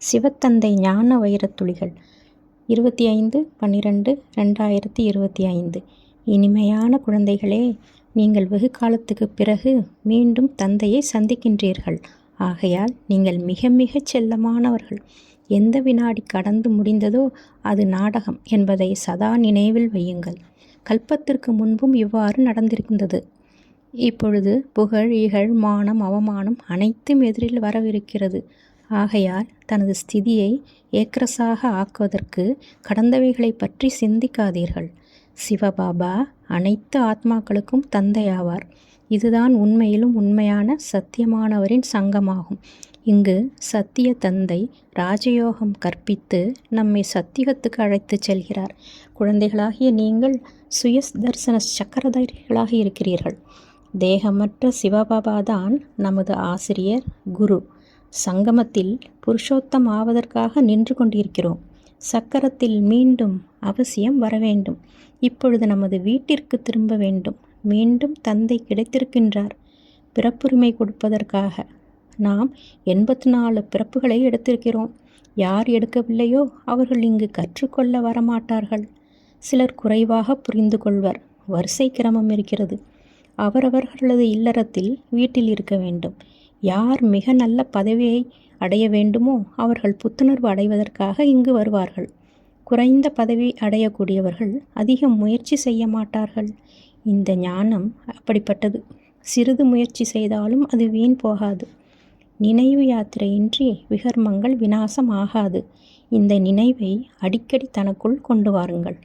சிவத்தந்தை ஞான வைரத்துளிகள் இருபத்தி ஐந்து பன்னிரெண்டு ரெண்டாயிரத்தி இருபத்தி ஐந்து இனிமையான குழந்தைகளே நீங்கள் வெகு காலத்துக்குப் பிறகு மீண்டும் தந்தையை சந்திக்கின்றீர்கள். ஆகையால் நீங்கள் மிக மிகச் செல்லமானவர்கள். எந்த வினாடி கடந்து முடிந்ததோ அது நாடகம் என்பதை சதா நினைவில் வையுங்கள். கல்பத்திற்கு முன்பும் இவ்வாறு நடந்திருந்தது. இப்பொழுது புகழ் இகழ் மானம் அவமானம் அனைத்தும் எதிரில் வரவிருக்கிறது. ஆகையால் தனது ஸ்திதியை ஏக்ரஸாக ஆக்குவதற்கு கடந்தவைகளைப் பற்றி சிந்திக்காதீர்கள். சிவபாபா அனைத்து ஆத்மாக்களுக்கும் தந்தையாவார். இதுதான் உண்மையிலும் உண்மையான சத்தியமானவரின் சங்கமாகும். இங்கு சத்திய தந்தை ராஜயோகம் கற்பித்து நம்மை சத்தியத்துக்கு அழைத்துச் செல்கிறார். குழந்தைகளாகிய நீங்கள் சுய தரிசன சக்கரதாரிகளாக இருக்கிறீர்கள். தேகமற்ற சிவபாபா தான் நமது ஆசிரியர் குரு. சங்கமத்தில் புருஷோத்தம் ஆவதற்காக நின்று கொண்டிருக்கிறோம். சக்கரத்தில் மீண்டும் அவசியம் வர வேண்டும் இப்பொழுது நமது வீட்டிற்கு திரும்ப வேண்டும். மீண்டும் தந்தை கிடைத்திருக்கின்றார். பிறப்புரிமை கொடுப்பதற்காக நாம் எண்பத்தி நாலு பிறப்புகளை எடுத்திருக்கிறோம். யார் எடுக்கவில்லையோ அவர்கள் இங்கு கற்றுக்கொள்ள வரமாட்டார்கள். சிலர் குறைவாக புரிந்து கொள்வர். வரிசை கிரமம் இருக்கிறது. அவரவர்களது இல்லறத்தில் வீட்டில் இருக்க வேண்டும். யார் மிக நல்ல பதவியை அடைய வேண்டுமோ அவர்கள் புத்துணர்வு அடைவதற்காக இங்கு வருவார்கள். குறைந்த பதவி அடையக்கூடியவர்கள் அதிக முயற்சி செய்ய மாட்டார்கள். இந்த ஞானம் அப்படிப்பட்டது. சிறிது முயற்சி செய்தாலும் அது வீண் போகாது. நினைவு யாத்திரையின்றி விகர்மங்கள் விநாசம் ஆகாது. இந்த நினைவை அடிக்கடி தனக்குள் கொண்டு வாருங்கள்.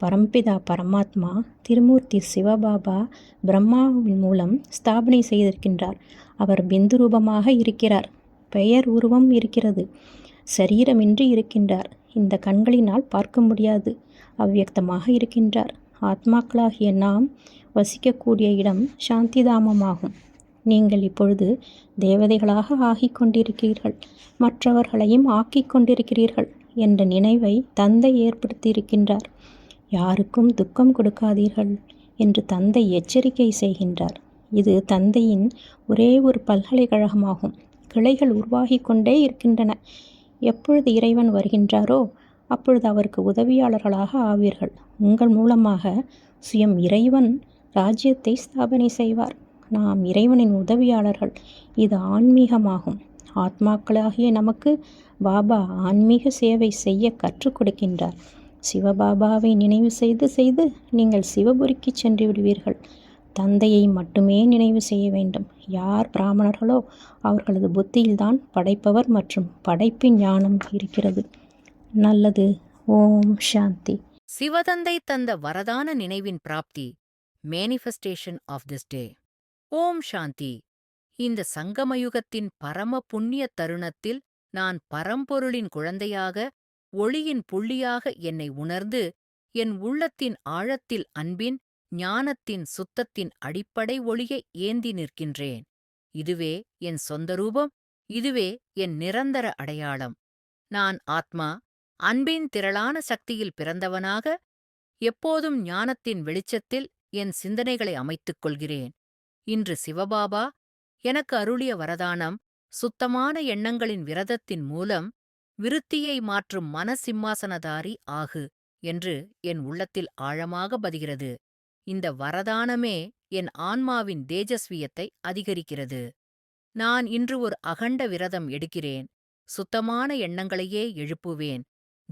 பரம்பிதா பரமாத்மா திருமூர்த்தி சிவபாபா பிரம்மாவின் மூலம் ஸ்தாபனை செய்திருக்கின்றார். அவர் பிந்து ரூபமாக இருக்கிறார். பெயர் உருவம் இருக்கிறது. சரீரமின்றி இருக்கின்றார். இந்த கண்களினால் பார்க்க முடியாது. அவ்வியக்தமாக இருக்கின்றார். ஆத்மாக்களாகிய நாம் வசிக்கக்கூடிய இடம் சாந்திதாமமாகும். நீங்கள் இப்பொழுது தேவதைகளாக ஆகிக் கொண்டிருக்கிறீர்கள். மற்றவர்களையும் ஆக்கிக் கொண்டிருக்கிறீர்கள் என்ற நினைவை தந்தை ஏற்படுத்தியிருக்கின்றார். யாருக்கும் துக்கம் கொடுக்காதீர்கள் என்று தந்தை எச்சரிக்கை செய்கின்றார். இது தந்தையின் ஒரே ஒரு பல்கலைக்கழகமாகும். கிளைகள் உருவாகி கொண்டே இருக்கின்றன. எப்பொழுது இறைவன் வருகின்றாரோ அப்பொழுது அவருக்கு உதவியாளர்களாக ஆவீர்கள். உங்கள் மூலமாக சுயம் இறைவன் ராஜ்யத்தை ஸ்தாபனை செய்வார். நாம் இறைவனின் உதவியாளர்கள். இது ஆன்மீகமாகும். ஆத்மாக்களாகிய நமக்கு பாபா ஆன்மீக சேவை செய்ய கற்றுக் கொடுக்கின்றார். சிவபாபாவை நினைவு செய்து செய்து நீங்கள் சிவபுரிக்கு சென்று விடுவீர்கள். தந்தையை மட்டுமே நினைவு செய்ய வேண்டும். யார் பிராமணர்களோ அவர்களது புத்தியில்தான் படைப்பவர் மற்றும் படைப்பின் ஞானம் இருக்கிறது. நல்லது. ஓம் சாந்தி. சிவதந்தை தந்த வரதான நினைவின் பிராப்தி மேனிஃபெஸ்டேஷன் ஆஃப் திஸ் டே ஓம் சாந்தி. இந்த சங்கமயுகத்தின் பரம புண்ணிய தருணத்தில் நான் பரம்பொருளின் குழந்தையாக ஒளியின் புள்ளியாக என்னை உணர்ந்து என் உள்ளத்தின் ஆழத்தில் அன்பின் ஞானத்தின் சுத்தத்தின் அடிப்படை ஒளியை ஏந்தி நிற்கின்றேன். இதுவே என் சொந்த ரூபம் இதுவே என் நிரந்தர அடையாளம். நான் ஆத்மா அன்பின் திரளான சக்தியில் பிறந்தவனாக எப்போதும் ஞானத்தின் வெளிச்சத்தில் என் சிந்தனைகளை அமைத்துக் கொள்கிறேன். இன்று சிவபாபா எனக்கு அருளிய வரதானம் சுத்தமான எண்ணங்களின் விரதத்தின் மூலம் விருத்தியை மாற்றும் மனசிம்மாசனதாரி ஆகு என்று என் உள்ளத்தில் ஆழமாக பதிகிறது. இந்த வரதானமே என் ஆன்மாவின் தேஜஸ்வியத்தை அதிகரிக்கிறது. நான் இன்று ஒரு அகண்ட விரதம் எடுக்கிறேன். சுத்தமான எண்ணங்களையே எழுப்புவேன்.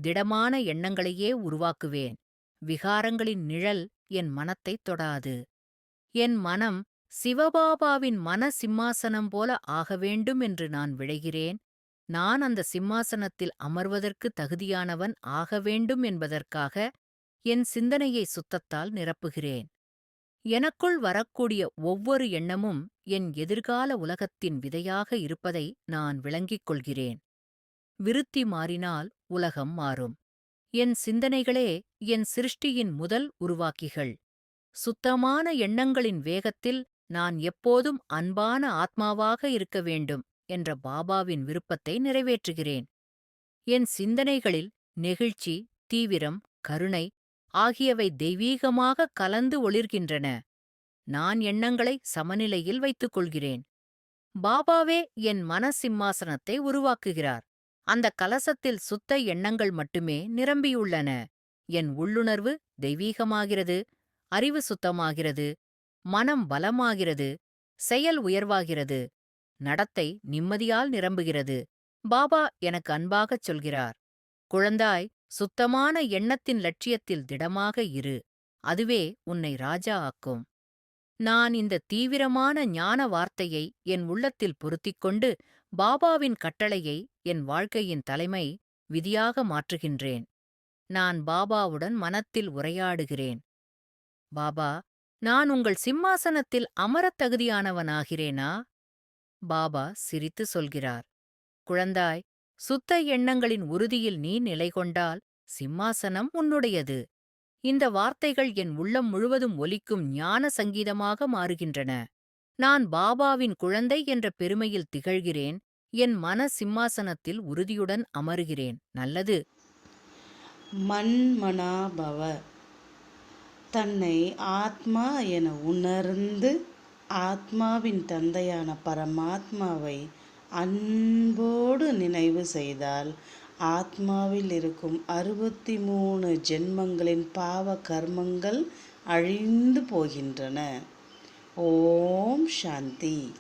திடமான எண்ணங்களையே உருவாக்குவேன். விகாரங்களின் நிழல் என் மனத்தைத் தொடாது. என் மனம் சிவபாபாவின் மன சிம்மாசனம் போல ஆக வேண்டும் என்று நான் விழைகிறேன். நான் அந்த சிம்மாசனத்தில் அமர்வதற்கு தகுதியானவன் ஆக வேண்டும் என்பதற்காக என் சிந்தனையை சுத்தத்தால் நிரப்புகிறேன். எனக்குள் வரக்கூடிய ஒவ்வொரு எண்ணமும் என் எதிர்கால உலகத்தின் விதையாக இருப்பதை நான் விளங்கிக் கொள்கிறேன். விருத்தி மாறினால் உலகம் மாறும். என் சிந்தனைகளே என் சிருஷ்டியின் முதல் உருவாக்கிகள். சுத்தமான எண்ணங்களின் வேகத்தில் நான் எப்போதும் அன்பான ஆத்மாவாக இருக்க வேண்டும். என்ற பாபாவின் விருப்பத்தை நிறைவேற்றுகிறேன். என் சிந்தனைகளில் நெகிழ்ச்சி தீவிரம் கருணை ஆகியவை தெய்வீகமாக கலந்து ஒளிர்கின்றன. நான் எண்ணங்களை சமநிலையில் வைத்துக் கொள்கிறேன். பாபாவே என் மன சிம்மாசனத்தை உருவாக்குகிறார். அந்த கலசத்தில் சுத்த எண்ணங்கள் மட்டுமே நிரம்பியுள்ளன. என் உள்ளுணர்வு தெய்வீகமாகிறது அறிவு சுத்தமாகிறது மனம் பலமாகிறது செயல் உயர்வாகிறது. நடத்தை நிம்மதியால் நிரம்புகிறது. பாபா எனக்கு அன்பாகச் சொல்கிறார் குழந்தாய் சுத்தமான எண்ணத்தின் லட்சியத்தில் திடமாக இரு. அதுவே உன்னை ராஜா ஆக்கும். நான் இந்த தீவிரமான ஞான வார்த்தையை என் உள்ளத்தில் பொருத்திக் கொண்டு பாபாவின் கட்டளையை என் வாழ்க்கையின் தலைமை விதியாக மாற்றுகின்றேன். நான் பாபாவுடன் மனத்தில் உரையாடுகிறேன். பாபா நான் உங்கள் சிம்மாசனத்தில் அமரத் தகுதியானவனாகிறேனா? பாபா சிரித்து சொல்கிறார். குழந்தாய் சுத்த எண்ணங்களின் உறுதியில் நீ நிலை கொண்டால் சிம்மாசனம் உன்னுடையது. இந்த வார்த்தைகள் என் உள்ளம் முழுவதும் ஒலிக்கும் ஞான சங்கீதமாக மாறுகின்றன. நான் பாபாவின் குழந்தை என்ற பெருமையில் திகழ்கிறேன் என் மன சிம்மாசனத்தில் உறுதியுடன் அமருகிறேன். நல்லது. மன்மனாபவ தன்னை ஆத்மா என உணர்ந்து ஆத்மாவின் தந்தையான பரமாத்மாவை அன்போடு நினைவு செய்தால் ஆத்மாவில் இருக்கும் அறுபத்தி மூணு ஜென்மங்களின் பாவ கர்மங்கள் அழிந்து போகின்றன. ஓம் சாந்தி.